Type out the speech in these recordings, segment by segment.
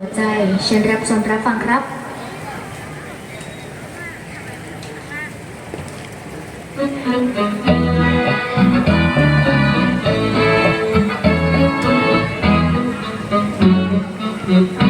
หัวใจเชิญรับชมรับฟังครับอืม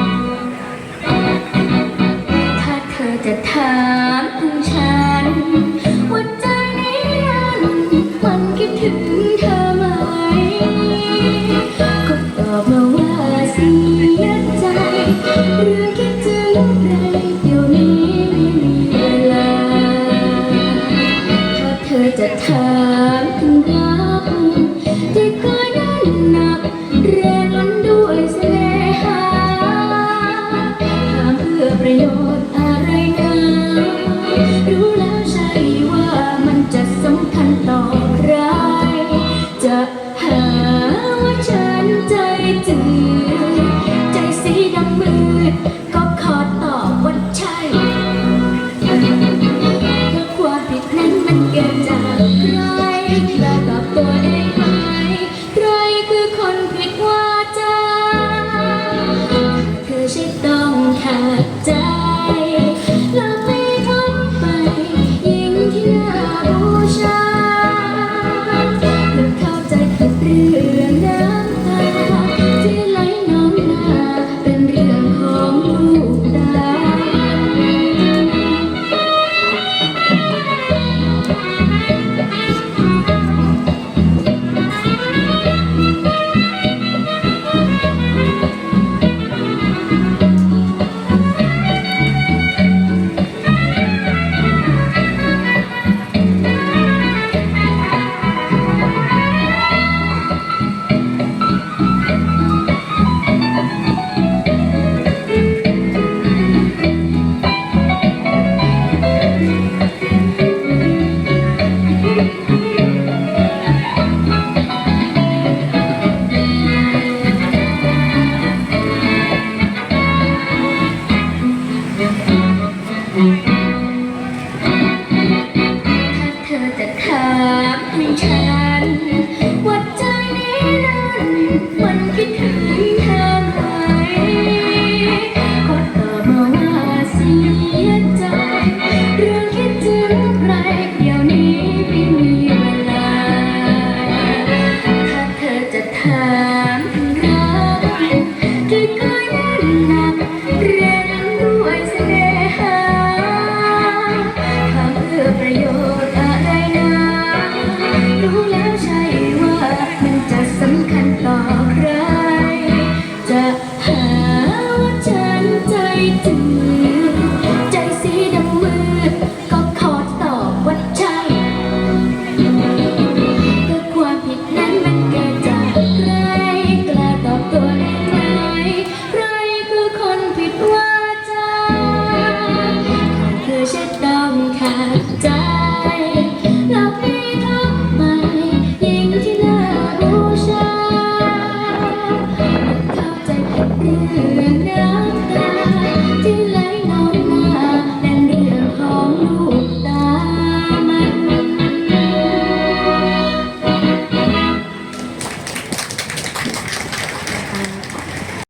ามให้ฉันว่าใจนนั้นมันคิดถึงเธอไหมขอตอมาว่าเสียใจ เรื่องคิดถึงใคเดี๋ยวนี้ไม่มีเวลา ถ้าเธอจะถา